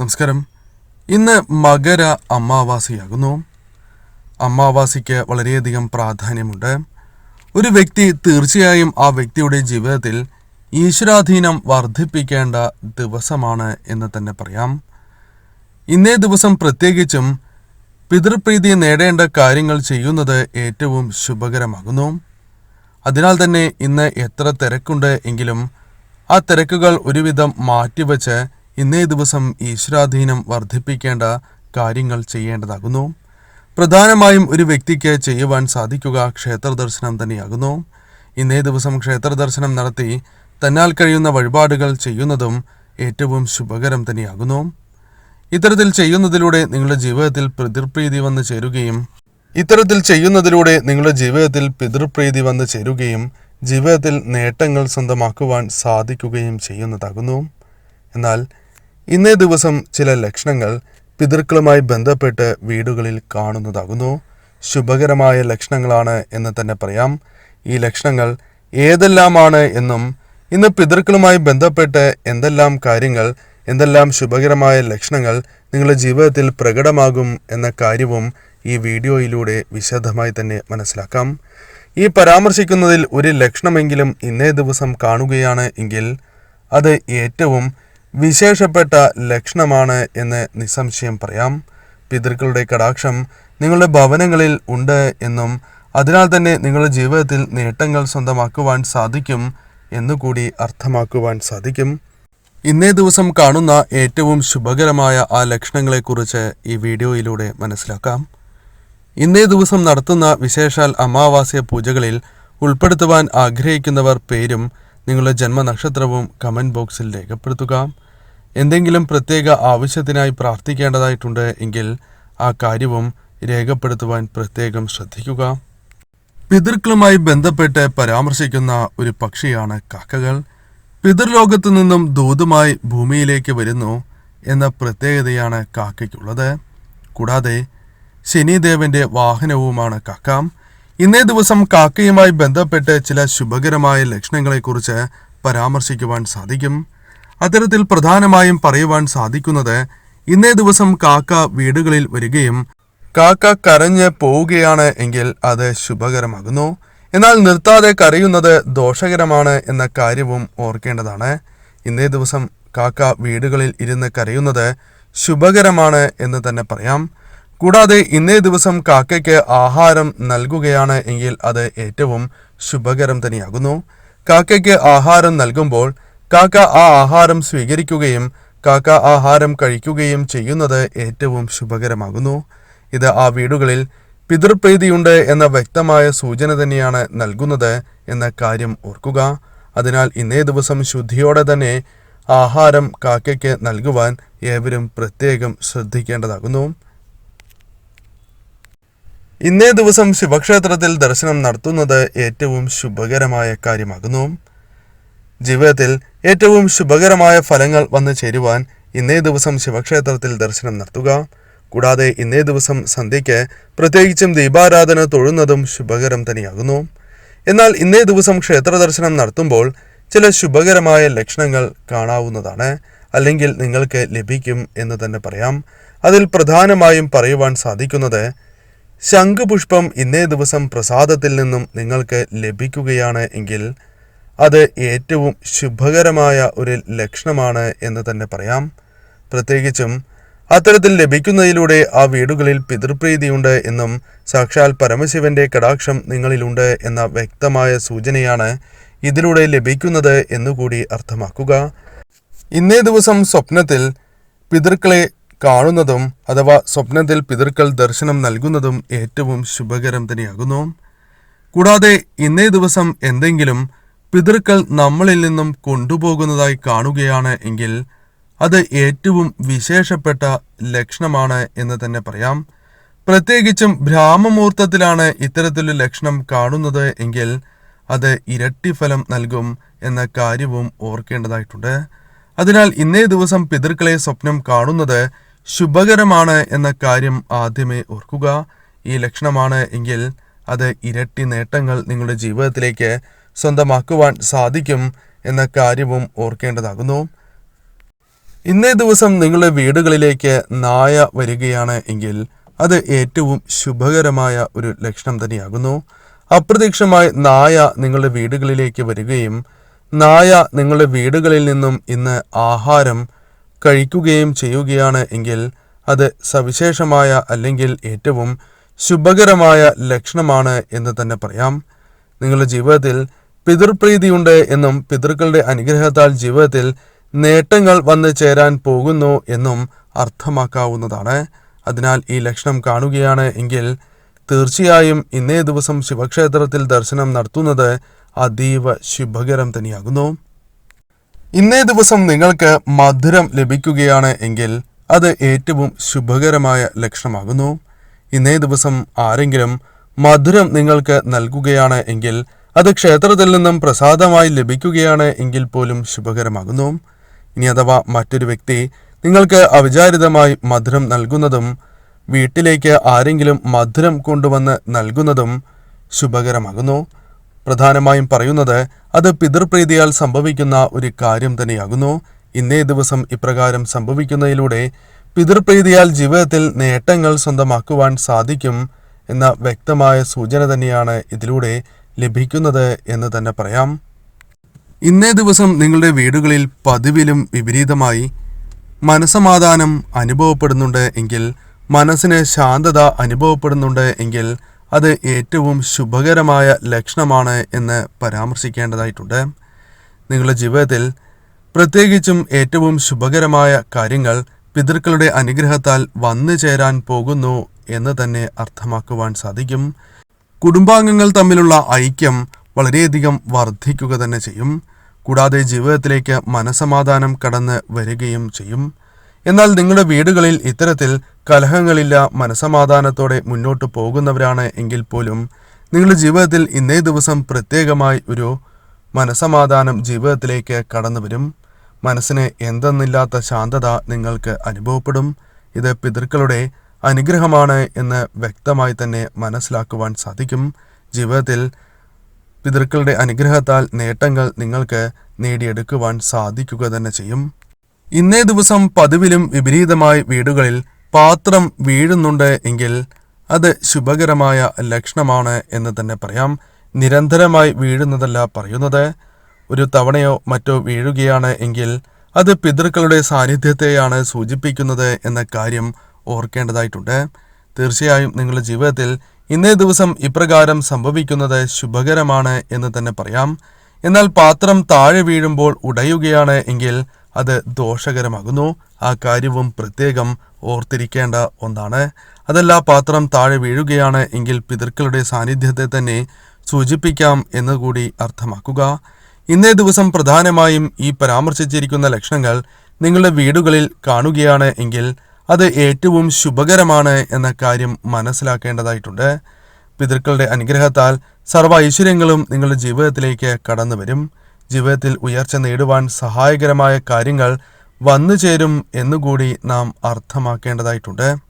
നമസ്കാരം. ഇന്ന് മകര അമാവാസിയാകുന്നു. അമാവാസിക്ക് വളരെയധികം പ്രാധാന്യമുണ്ട്. ഒരു വ്യക്തി തീർച്ചയായും ആ വ്യക്തിയുടെ ജീവിതത്തിൽ ഈശ്വരാധീനം വർദ്ധിപ്പിക്കേണ്ട ദിവസമാണ് എന്ന് തന്നെ പറയാം. ഇന്നേ ദിവസം പ്രത്യേകിച്ചും പിതൃപ്രീതി നേടേണ്ട കാര്യങ്ങൾ ചെയ്യുന്നത് ഏറ്റവും ശുഭകരമാകുന്നു. അതിനാൽ തന്നെ ഇന്ന് എത്ര തിരക്കുണ്ട് എങ്കിലും ആ തിരക്കുകൾ ഒരുവിധം മാറ്റിവെച്ച് ഇന്നേ ദിവസം ഈശ്വരാധീനം വർദ്ധിപ്പിക്കേണ്ട കാര്യങ്ങൾ ചെയ്യേണ്ടതാകുന്നു. പ്രധാനമായും ഒരു വ്യക്തിക്ക് ചെയ്യുവാൻ സാധിക്കുക ക്ഷേത്ര ദർശനം തന്നെയാകുന്നു. ഇന്നേ ദിവസം ക്ഷേത്ര ദർശനം നടത്തി തന്നാൽ കഴിയുന്ന വഴിപാടുകൾ ചെയ്യുന്നതും ഏറ്റവും ശുഭകരം തന്നെയാകുന്നു. ഇത്തരത്തിൽ ചെയ്യുന്നതിലൂടെ നിങ്ങളുടെ ജീവിതത്തിൽ പിതൃപ്രീതി വന്നു ചേരുകയും ഇത്തരത്തിൽ ചെയ്യുന്നതിലൂടെ നിങ്ങളുടെ ജീവിതത്തിൽ പിതൃപ്രീതി വന്നു ചേരുകയും ജീവിതത്തിൽ നേട്ടങ്ങൾ സ്വന്തമാക്കുവാൻ സാധിക്കുകയും ചെയ്യുന്നതാകുന്നു. എന്നാൽ ഇന്നേ ദിവസം ചില ലക്ഷണങ്ങൾ പിതൃക്കളുമായി ബന്ധപ്പെട്ട് വീടുകളിൽ കാണുന്നതാകുന്നു. ശുഭകരമായ ലക്ഷണങ്ങളാണ് എന്ന് തന്നെ പറയാം. ഈ ലക്ഷണങ്ങൾ ഏതെല്ലാമാണ് എന്നും ഇന്ന് പിതൃക്കളുമായി ബന്ധപ്പെട്ട് എന്തെല്ലാം കാര്യങ്ങൾ എന്തെല്ലാം ശുഭകരമായ ലക്ഷണങ്ങൾ നിങ്ങളുടെ ജീവിതത്തിൽ പ്രകടമാകും എന്ന കാര്യവും ഈ വീഡിയോയിലൂടെ വിശദമായി തന്നെ മനസ്സിലാക്കാം. ഈ പരാമർശിക്കുന്നതിൽ ഒരു ലക്ഷണമെങ്കിലും ഇന്നേ ദിവസം കാണുകയാണ് എങ്കിൽ അത് ഏറ്റവും വിശേഷപ്പെട്ട ലക്ഷണമാണ് എന്ന് നിസ്സംശയം പറയാം. പിതൃക്കളുടെ കടാക്ഷം നിങ്ങളുടെ ഭവനങ്ങളിൽ ഉണ്ട് എന്നും അതിനാൽ തന്നെ നിങ്ങളുടെ ജീവിതത്തിൽ നേട്ടങ്ങൾ സ്വന്തമാക്കുവാൻ സാധിക്കും എന്നുകൂടി അർത്ഥമാക്കുവാൻ സാധിക്കും. ഇന്നേ ദിവസം കാണുന്ന ഏറ്റവും ശുഭകരമായ ആ ലക്ഷണങ്ങളെക്കുറിച്ച് ഈ വീഡിയോയിലൂടെ മനസ്സിലാക്കാം. ഇന്നേ ദിവസം നടത്തുന്ന വിശേഷാൽ അമാവാസ്യ പൂജകളിൽ ഉൾപ്പെടുത്തുവാൻ ആഗ്രഹിക്കുന്നവർ പേരും നിങ്ങളുടെ ജന്മനക്ഷത്രവും കമന്റ് ബോക്സിൽ രേഖപ്പെടുത്തുക. എന്തെങ്കിലും പ്രത്യേക ആവശ്യത്തിനായി പ്രാർത്ഥിക്കേണ്ടതായിട്ടുണ്ട് എങ്കിൽ ആ കാര്യവും രേഖപ്പെടുത്തുവാൻ പ്രത്യേകം ശ്രദ്ധിക്കുക. പിതൃക്കളുമായി ബന്ധപ്പെട്ട് പരാമർശിക്കുന്ന ഒരു പക്ഷിയാണ് കാക്കകൾ. പിതൃലോകത്തു നിന്നും ദൂതുമായി ഭൂമിയിലേക്ക് വരുന്നു എന്ന പ്രത്യേകതയാണ് കാക്കയ്ക്കുള്ളത്. കൂടാതെ ശനിദേവന്റെ വാഹനവുമാണ് കാക്ക. ഇന്നേ ദിവസം കാക്കയുമായി ബന്ധപ്പെട്ട് ചില ശുഭകരമായ ലക്ഷണങ്ങളെക്കുറിച്ച് പരാമർശിക്കുവാൻ സാധിക്കും. അത്തരത്തിൽ പ്രധാനമായും പറയുവാൻ സാധിക്കുന്നത് ഇന്നേ ദിവസം കാക്ക വീടുകളിൽ വരികയും കാക്ക കരഞ്ഞ് പോവുകയാണ് എങ്കിൽ അത് ശുഭകരമാകുന്നു. എന്നാൽ നിർത്താതെ കരയുന്നത് ദോഷകരമാണ് എന്ന കാര്യവും ഓർക്കേണ്ടതാണ്. ഇന്നേ ദിവസം കാക്ക വീടുകളിൽ ഇരുന്ന് കരയുന്നത് ശുഭകരമാണ് എന്ന് തന്നെ പറയാം. കൂടാതെ ഇന്നേ ദിവസം കാക്കയ്ക്ക് ആഹാരം നൽകുകയാണ് എങ്കിൽ അത് ഏറ്റവും ശുഭകരം തന്നെയാകുന്നു. കാക്കയ്ക്ക് ആഹാരം നൽകുമ്പോൾ കാക്ക ആ ആഹാരം സ്വീകരിക്കുകയും കാക്ക ആഹാരം കഴിക്കുകയും ചെയ്യുന്നത് ഏറ്റവും ശുഭകരമാകുന്നു. ഇത് ആ വീടുകളിൽ പിതൃപ്രീതിയുണ്ട് എന്ന വ്യക്തമായ സൂചന തന്നെയാണ് നൽകുന്നത് എന്ന കാര്യം ഓർക്കുക. അതിനാൽ ഇന്നേ ദിവസം ശുദ്ധിയോടെ തന്നെ ആഹാരം കാക്കയ്ക്ക് നൽകുവാൻ ഏവരും പ്രത്യേകം ശ്രദ്ധിക്കേണ്ടതാകുന്നു. ഇന്നേ ദിവസം ശിവക്ഷേത്രത്തിൽ ദർശനം നടത്തുന്നത് ഏറ്റവും ശുഭകരമായ കാര്യമാകുന്നു. ജീവിതത്തിൽ ഏറ്റവും ശുഭകരമായ ഫലങ്ങൾ വന്നു ചേരുവാൻ ഇന്നേ ദിവസം ശിവക്ഷേത്രത്തിൽ ദർശനം നടത്തുക. കൂടാതെ ഇന്നേ ദിവസം സന്ധ്യയ്ക്ക് പ്രത്യേകിച്ചും ദീപാരാധന തൊഴുന്നതും ശുഭകരം തന്നെയാകുന്നു. എന്നാൽ ഇന്നേ ദിവസം ക്ഷേത്ര ദർശനം നടത്തുമ്പോൾ ചില ശുഭകരമായ ലക്ഷണങ്ങൾ കാണാവുന്നതാണ്. അല്ലെങ്കിൽ നിങ്ങൾക്ക് ലഭിക്കും എന്ന് തന്നെ പറയാം. അതിൽ പ്രധാനമായും പറയുവാൻ സാധിക്കുന്നത് ശംഖുപുഷ്പം ഇന്നേ ദിവസം പ്രസാദത്തിൽ നിന്നും നിങ്ങൾക്ക് ലഭിക്കുകയാണ് എങ്കിൽ അത് ഏറ്റവും ശുഭകരമായ ഒരു ലക്ഷണമാണ് എന്ന് തന്നെ പറയാം. പ്രത്യേകിച്ചും അത്തരത്തിൽ ലഭിക്കുന്നതിലൂടെ ആ വീടുകളിൽ പിതൃപ്രീതിയുണ്ട് എന്നും സാക്ഷാൽ പരമശിവന്റെ കടാക്ഷം നിങ്ങളിലുണ്ട് എന്ന വ്യക്തമായ സൂചനയാണ് ഇതിലൂടെ ലഭിക്കുന്നത് എന്നുകൂടി അർത്ഥമാക്കുക. ഇന്നേ ദിവസം സ്വപ്നത്തിൽ പിതൃക്കളെ കാണുന്നതും അഥവാ സ്വപ്നത്തിൽ പിതൃക്കൾ ദർശനം നൽകുന്നതും ഏറ്റവും ശുഭകരം തന്നെയാകുന്നു. കൂടാതെ ഇന്നേ ദിവസം എന്തെങ്കിലും പിതൃക്കൾ നമ്മളിൽ നിന്നും കൊണ്ടുപോകുന്നതായി കാണുകയാണ് എങ്കിൽ അത് ഏറ്റവും വിശേഷപ്പെട്ട ലക്ഷണമാണ് എന്ന് തന്നെ പറയാം. പ്രത്യേകിച്ചും ഭ്രാമമുഹൂർത്തത്തിലാണ് ഇത്തരത്തിലൊരു ലക്ഷണം കാണുന്നത് എങ്കിൽ അത് ഇരട്ടി ഫലം നൽകും എന്ന കാര്യവും ഓർക്കേണ്ടതായിട്ടുണ്ട്. അതിനാൽ ഇന്നേ ദിവസം പിതൃക്കളെ സ്വപ്നം കാണുന്നത് ശുഭകരമാണ് എന്ന കാര്യം ആദ്യമേ ഓർക്കുക. ഈ ലക്ഷണമാണ് എങ്കിൽ അത് ഇരട്ടി നേട്ടങ്ങൾ നിങ്ങളുടെ ജീവിതത്തിലേക്ക് സ്വന്തമാക്കുവാൻ സാധിക്കും എന്ന കാര്യവും ഓർക്കേണ്ടതാകുന്നു. ഇന്നേ ദിവസം നിങ്ങളുടെ വീടുകളിലേക്ക് നായ വരികയാണ് എങ്കിൽ അത് ഏറ്റവും ശുഭകരമായ ഒരു ലക്ഷണം തന്നെയാകുന്നു. അപ്രതീക്ഷമായി നായ നിങ്ങളുടെ വീടുകളിലേക്ക് വരികയും നായ നിങ്ങളുടെ വീടുകളിൽ നിന്നും ഇന്ന് ആഹാരം കഴിക്കുകയും ചെയ്യുകയാണ് എങ്കിൽ അത് സവിശേഷമായ അല്ലെങ്കിൽ ഏറ്റവും ശുഭകരമായ ലക്ഷണമാണ് എന്ന് തന്നെ പറയാം. നിങ്ങളുടെ ജീവിതത്തിൽ പിതൃപ്രീതിയുണ്ട് എന്നും പിതൃക്കളുടെ അനുഗ്രഹത്താൽ ജീവിതത്തിൽ നേട്ടങ്ങൾ വന്നു ചേരാൻ പോകുന്നു എന്നും അർത്ഥമാക്കാവുന്നതാണ്. അതിനാൽ ഈ ലക്ഷണം കാണുകയാണ് എങ്കിൽ തീർച്ചയായും ഇന്നേ ദിവസം ശിവക്ഷേത്രത്തിൽ ദർശനം നടത്തുന്നത് അതീവ ശുഭകരം തന്നെയാകുന്നു. ഇന്നേ ദിവസം നിങ്ങൾക്ക് മധുരം ലഭിക്കുകയാണ് എങ്കിൽ അത് ഏറ്റവും ശുഭകരമായ ലക്ഷണമാകുന്നു. ഇന്നേ ദിവസം ആരെങ്കിലും മധുരം നിങ്ങൾക്ക് നൽകുകയാണ് എങ്കിൽ അത് ക്ഷേത്രത്തിൽ നിന്നും പ്രസാദമായി ലഭിക്കുകയാണ് എങ്കിൽ പോലും ശുഭകരമാകുന്നു. ഇനി അഥവാ മറ്റൊരു വ്യക്തി നിങ്ങൾക്ക് അവിചാരിതമായി മധുരം നൽകുന്നതും വീട്ടിലേക്ക് ആരെങ്കിലും മധുരം കൊണ്ടുവന്ന് നൽകുന്നതും ശുഭകരമാകുന്നു. പ്രധാനമായും പറയുന്നത് അത് പിതൃപ്രീതിയാൽ സംഭവിക്കുന്ന ഒരു കാര്യം തന്നെയാകുന്നു. ഇന്നേ ദിവസം ഇപ്രകാരം സംഭവിക്കുന്നതിലൂടെ പിതൃപ്രീതിയാൽ ജീവിതത്തിൽ നേട്ടങ്ങൾ സ്വന്തമാക്കുവാൻ സാധിക്കും എന്ന വ്യക്തമായ സൂചന തന്നെയാണ് ഇതിലൂടെ ലഭിക്കുന്നത് എന്ന് തന്നെ പറയാം. ഇന്നേ ദിവസം നിങ്ങളുടെ വീടുകളിൽ പതിവിലും വിപരീതമായി മനസമാധാനം അനുഭവപ്പെടുന്നുണ്ട് എങ്കിൽ മനസ്സിന് ശാന്തത അനുഭവപ്പെടുന്നുണ്ട് എങ്കിൽ അത് ഏറ്റവും ശുഭകരമായ ലക്ഷണമാണ് എന്ന് പരാമർശിക്കേണ്ടതായിട്ടുണ്ട്. നിങ്ങളുടെ ജീവിതത്തിൽ പ്രത്യേകിച്ചും ഏറ്റവും ശുഭകരമായ കാര്യങ്ങൾ പിതൃക്കളുടെ അനുഗ്രഹത്താൽ വന്നു ചേരാൻ പോകുന്നു എന്ന് തന്നെ അർത്ഥമാക്കുവാൻ സാധിക്കും. കുടുംബാംഗങ്ങൾ തമ്മിലുള്ള ഐക്യം വളരെയധികം വർദ്ധിക്കുക തന്നെ ചെയ്യും. കൂടാതെ ജീവിതത്തിലേക്ക് മനസമാധാനം കടന്ന് വരികയും ചെയ്യും. എന്നാൽ നിങ്ങളുടെ വീടുകളിൽ ഇത്തരത്തിൽ കലഹങ്ങളില്ല മനസമാധാനത്തോടെ മുന്നോട്ട് പോകുന്നവരാണ് എങ്കിൽ പോലും നിങ്ങളുടെ ജീവിതത്തിൽ ഇന്നേ ദിവസം പ്രത്യേകമായി ഒരു മനസമാധാനം ജീവിതത്തിലേക്ക് കടന്നു വരും. മനസ്സിന് എന്തെന്നില്ലാത്ത ശാന്തത നിങ്ങൾക്ക് അനുഭവപ്പെടും. ഇത് പിതൃക്കളുടെ അനുഗ്രഹമാണ് എന്ന് വ്യക്തമായി തന്നെ മനസ്സിലാക്കുവാൻ സാധിക്കും. ജീവിതത്തിൽ പിതൃക്കളുടെ അനുഗ്രഹത്താൽ നേട്ടങ്ങൾ നിങ്ങൾക്ക് നേടിയെടുക്കുവാൻ സാധിക്കുക തന്നെ ചെയ്യും. ഇന്നേ ദിവസം പതിവിലും വിപരീതമായി വീടുകളിൽ പാത്രം വീഴുന്നുണ്ട് എങ്കിൽ അത് ശുഭകരമായ ലക്ഷണമാണ് എന്ന് തന്നെ പറയാം. നിരന്തരമായി വീഴുന്നതല്ല പറയുന്നത്. ഒരു തവണയോ മറ്റോ വീഴുകയാണ് എങ്കിൽ അത് പിതൃക്കളുടെ സാന്നിധ്യത്തെയാണ് സൂചിപ്പിക്കുന്നത് എന്ന കാര്യം ഓർക്കേണ്ടതായിട്ടുണ്ട്. തീർച്ചയായും നിങ്ങളുടെ ജീവിതത്തിൽ ഇന്നേ ദിവസം ഇപ്രകാരം സംഭവിക്കുന്നത് ശുഭകരമാണ് എന്ന് തന്നെ പറയാം. എന്നാൽ പാത്രം താഴെ വീഴുമ്പോൾ ഉടയുകയാണ് എങ്കിൽ അത് ദോഷകരമാകുന്നു. ആ കാര്യവും പ്രത്യേകം ഓർത്തിരിക്കേണ്ട ഒന്നാണ്. അതല്ല പാത്രം താഴെ വീഴുകയാണ് എങ്കിൽ പിതൃക്കളുടെ സാന്നിധ്യത്തെ തന്നെ സൂചിപ്പിക്കാം എന്നുകൂടി അർത്ഥമാക്കുക. ഇന്നേ ദിവസം പ്രധാനമായും ഈ പരാമർശിച്ചിരിക്കുന്ന ലക്ഷണങ്ങൾ നിങ്ങളുടെ വീടുകളിൽ കാണുകയാണ് എങ്കിൽ അത് ഏറ്റവും ശുഭകരമാണ് എന്ന കാര്യം മനസ്സിലാക്കേണ്ടതായിട്ടുണ്ട്. പിതൃക്കളുടെ അനുഗ്രഹത്താൽ സർവ ഐശ്വര്യങ്ങളും നിങ്ങളുടെ ജീവിതത്തിലേക്ക് കടന്നു വരും ജീവിതത്തിൽ ഉയർച്ച നേടുവാൻ സഹായകരമായ കാര്യങ്ങൾ വന്നു ചേരും എന്നുകൂടി നാം അർത്ഥമാക്കേണ്ടതായിട്ടുണ്ട്.